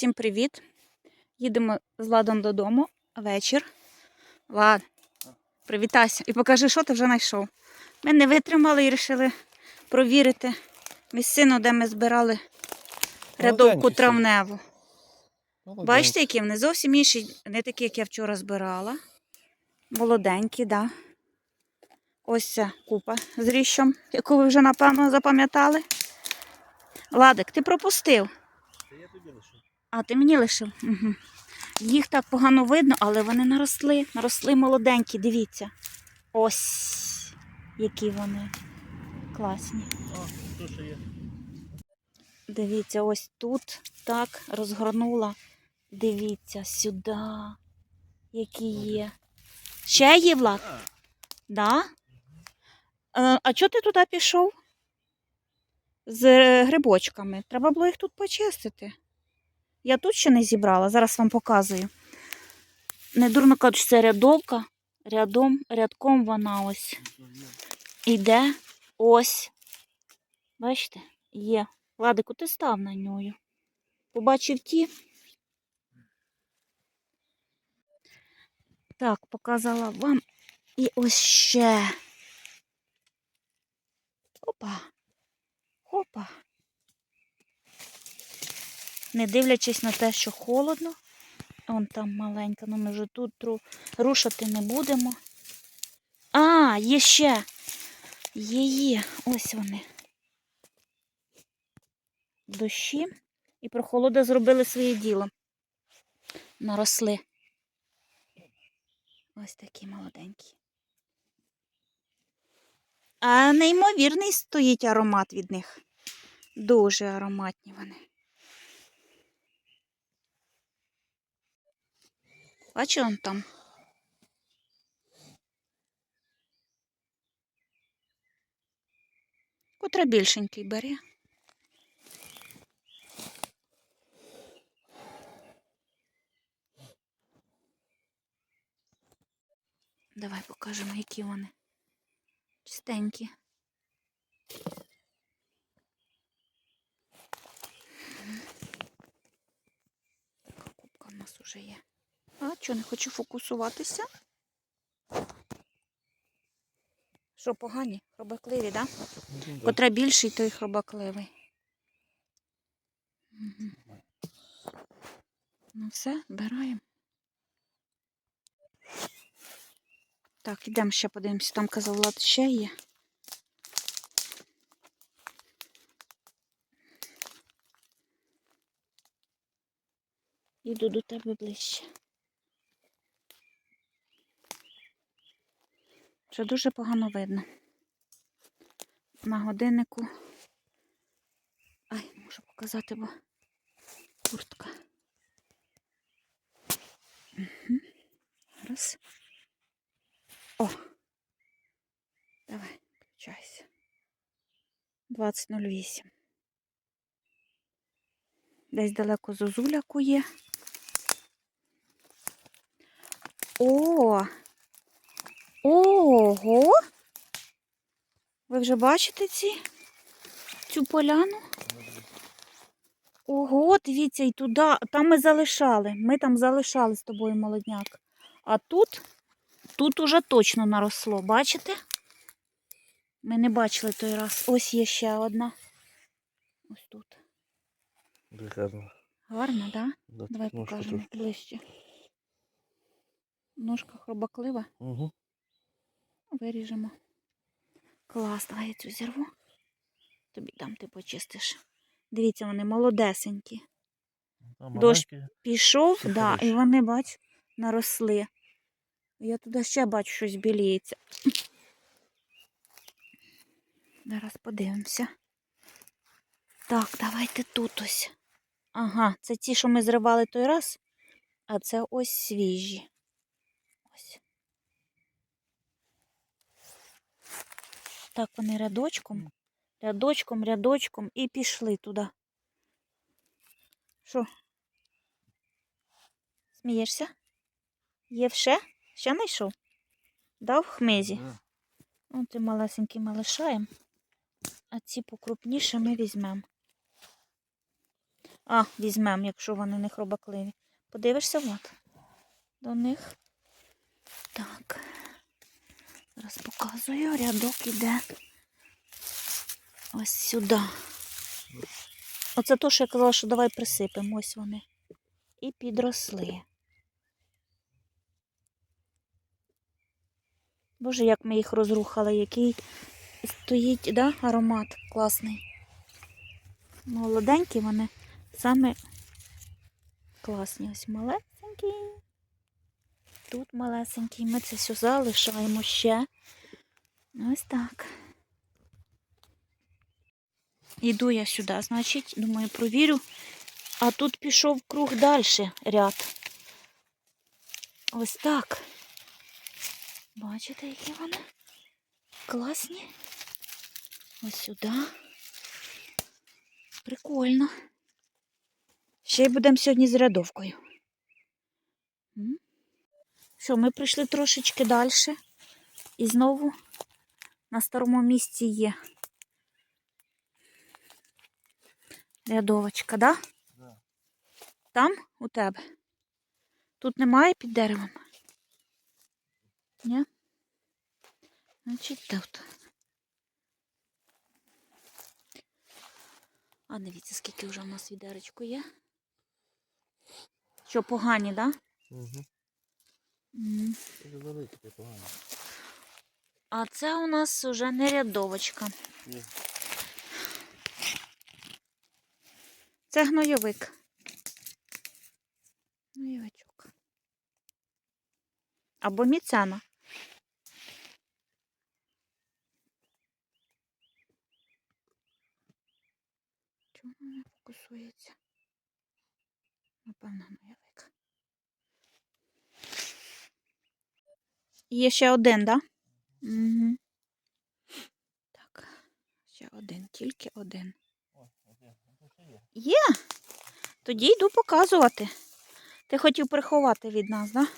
Всім привіт! Їдемо з Ладом додому. Вечір. Влад, привітайся і покажи, що ти вже знайшов. Ми не витримали і вирішили провірити місцину, де ми збирали рядовку травневу. Бачите, які вони зовсім інші, не такі, як я вчора збирала. Молоденькі, так. Да. Ось ця купа з ріщом, яку ви вже, напевно, запам'ятали. Ладик, ти пропустив. Це я тоді лише. А, ти мені лишив? Угу. Їх так погано видно, але вони наросли. Наросли молоденькі, дивіться. Ось, які вони класні. Дивіться, ось тут так розгорнула. Дивіться, сюди. Які є. Ще є, Влад? Да? Е, а чого ти туди пішов? З грибочками. Треба було їх тут почистити. Я тут ще не зібрала, зараз вам показую. Недурно кажуть, що це рядовка. Рядом, рядком вона ось іде. Ось. Бачите? Є. Владику, ти став на нього. Побачив ті. Так, показала вам. І ось ще. Опа. Опа. Не дивлячись на те, що холодно. Вон там маленька, ну ми вже тут рушити не будемо. А, є ще. Є, є. Ось вони. Дощі. І прохолода зробили своє діло. Наросли. Ось такі молоденькі. А неймовірний стоїть аромат від них. Дуже ароматні вони. Бачу он там. Котра більшенький бере. Давай покажемо, які вони. Чистенькі. Така кубка в нас уже є. А, чого не хочу фокусуватися? Що, погані? Хробакливі, так? Да? ну. Котра більший, той хробакливий. Мгм. Ну все, збираємо. Так, ідемо ще подивимося. Там казав Влад ще є. Іду до тебе ближче. Вже дуже погано видно. На годиннику. Ай, можу показати, бо куртка. Угу. Раз. О. Давай, включайся. 20.08. Десь далеко зозуля кує. О! Ого! Ви вже бачите ці? Цю поляну? Ого, дивіться, і туди. Там ми залишали. Ми там залишали з тобою молодняк. А тут, тут уже точно наросло, бачите? Ми не бачили той раз. Ось є ще одна. Ось тут. Гарно. Гарно, так? Да, Давай покажемо ближче. Ножка хробаклива. Угу. Виріжемо. Клас, давай я цю зірву. Тобі там ти почистиш. Дивіться, вони молодесенькі. Дощ Пішов, да, і вони, бач, наросли. Я туди ще бачу, щось біліється. Зараз подивимося. Так, давайте тут ось. Ага, це ті, що ми зривали той раз, а це ось свіжі. Так, вони рядочком, рядочком, рядочком і пішли туди. Що? Смієшся? Є ще? Ще знайшов? Дав хмизі. Да. Ну, ти малесенький ми лишаємо, а ці покрупніше ми візьмемо. А, візьмемо, якщо вони не хробакливі. Подивишся, от. До них. Так. Зараз показую. Рядок іде. Ось сюди. Оце то, що я казала, що давай присипемо. Ось вони. І підросли. Боже, як ми їх розрухали, який стоїть, да, аромат класний. Молоденькі вони саме класні. Ось малесенькі. Тут малесенький. Ми це все залишаємо ще. Ось так. Іду я сюди, значить, думаю, провірю. А тут пішов круг далі ряд. Ось так. Бачите, які вони? Класні. Ось сюди. Прикольно. Ще й будемо сьогодні з рядовкою. Що, ми прийшли трошечки далі. І знову на старому місці є рядовочка, да? Да. Там у тебе? Тут немає під деревом? Ні? Значить, тут. А дивіться, скільки вже у нас відеречку є. Що, погані, так? Да? Угу. Це велике, погано. А це у нас вже не рядовочка. Ні. Це гнойовик. Гнойовичок. Або міцяна. Чому не фокусується? Напевно, гнойовик. Є ще один, так? Да? Угу. Так, ще один, тільки один. Є. Тоді йду показувати. Ти хотів приховати від нас, так? Да?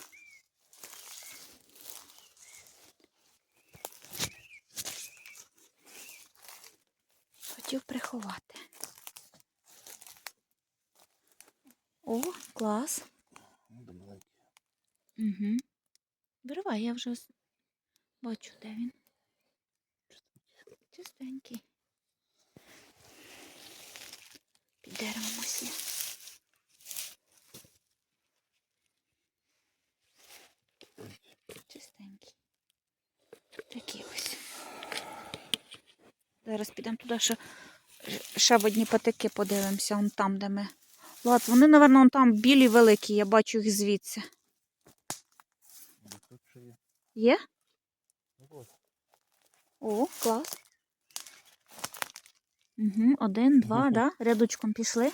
Хотів приховати. О, клас. Угу. Виривай, я вже бачу, де він. Чистенький. Під деревом ось є. Чистенький. Такий ось. Зараз підемо туди, ще, ще в одні патики подивимося, он там, де ми. Влад, вони, напевно, там білі великі, я бачу їх звідси. Є. Ну. О, клас. Угу, один, два, да? Рядочком пішли.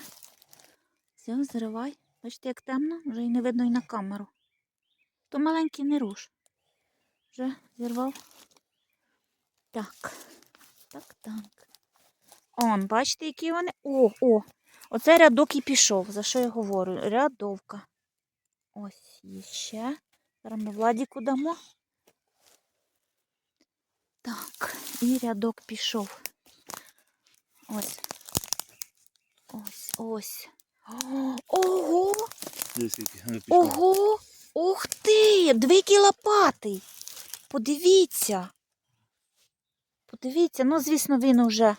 Все, зривай. Бачите, як темно, вже і не видно і на камеру. То маленький не руш. Вже зірвав. Так. Так, так. Он, бачите, які вони. О, о! Оце рядок і пішов. За що я говорю? Рядовка. Ось є ще. Зараз ми Владіку дамо. Так, і рядок пішов. Ось. Ось, ось. Ого! Ого! Ух ти! Двійки лопатий. Подивіться. Подивіться, ну, звісно, він уже.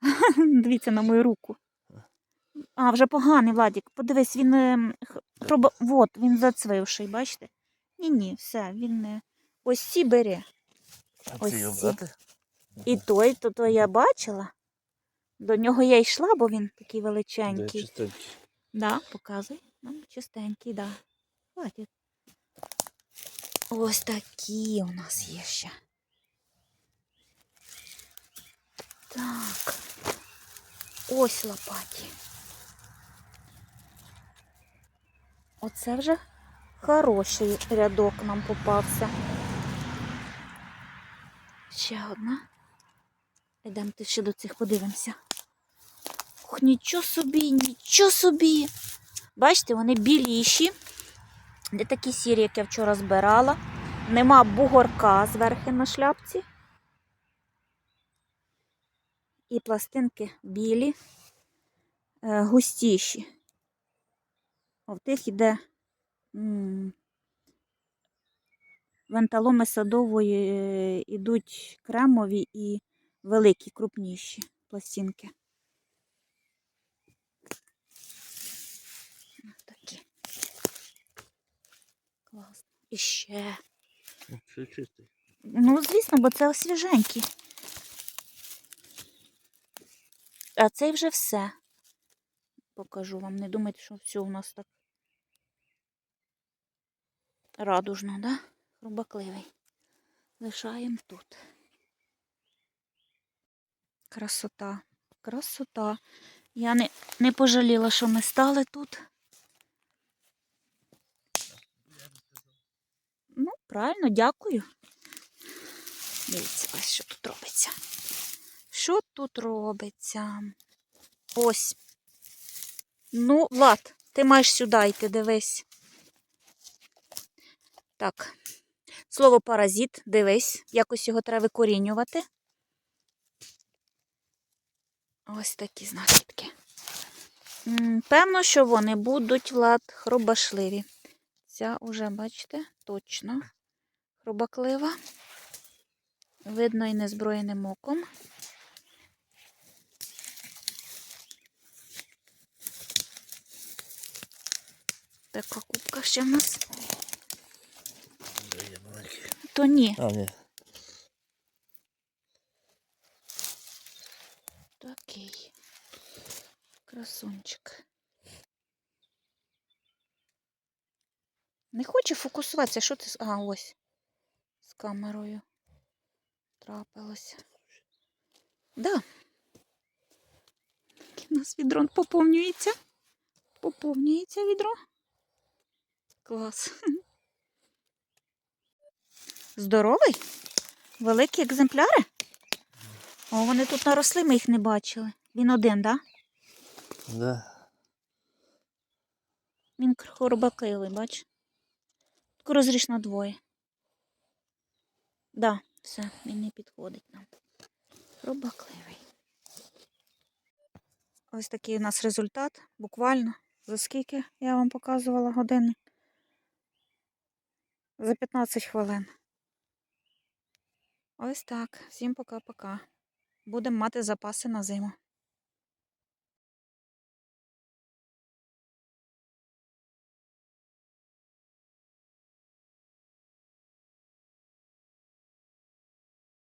Дивіться на мою руку. А, вже поганий, Владік. Подивись, він ем, х- він зацвивший, бачите? Ні-ні, все, він не. Ось ці бери. Ось ці. І той, то, то я бачила. До нього я йшла, бо він такий величенький. чистенький. Да, показуй. Нам чистенький, да. Хватить. Ось такі у нас є ще. Так. Ось лопаті. Оце вже хороший рядок нам попався. Ще одна. Ідемте ще до цих подивимося. Ох, нічого собі, нічого собі. Бачите, вони біліші. Не такі сірі, як я вчора збирала. Нема бугорка зверху на шляпці. І пластинки білі. е, густіші. А в тих іде венталоми садової е, ідуть кремові і великі, крупніші пластинки. Такі. Класно. І ще. Ще чистий. Ну, звісно, бо це свіженькі. А цей вже все. Покажу вам. Не думайте, що все у нас так радужно, да? Хрубакливий. Лишаємо тут. Красота. Красота. Я не, не пожаліла, що ми стали тут. Ну, правильно, дякую. Дивіться, ось що тут робиться. Що тут робиться? Ось. Ну, Влад, ти маєш сюди йти, дивись. Так. Слово паразит, дивись, якось його треба викорінювати. Ось такі знахідки. Певно, що вони будуть, Влад, хробашливі. Ця уже, бачите, точно хробаклива. Видно і незброєним оком. Така кубка ще в нас. То ні. А, ні. Такий. Красунчик. Не хоче фокусуватися. Що ти. А, ось. З камерою трапилося. Да. У нас відро поповнюється. Поповнюється відро. Клас. Здоровий? Великі екземпляри? О, вони тут наросли, ми їх не бачили. Він один, так? Да? Да. Він хробакливий, бач. Таку розріж на двоє. Да, все, він не підходить нам. Хробакливий. Ось такий у нас результат. Буквально. За скільки я вам показувала години? За 15 хвилин. Ось так. Всім пока-пока. Будемо мати запаси на зиму.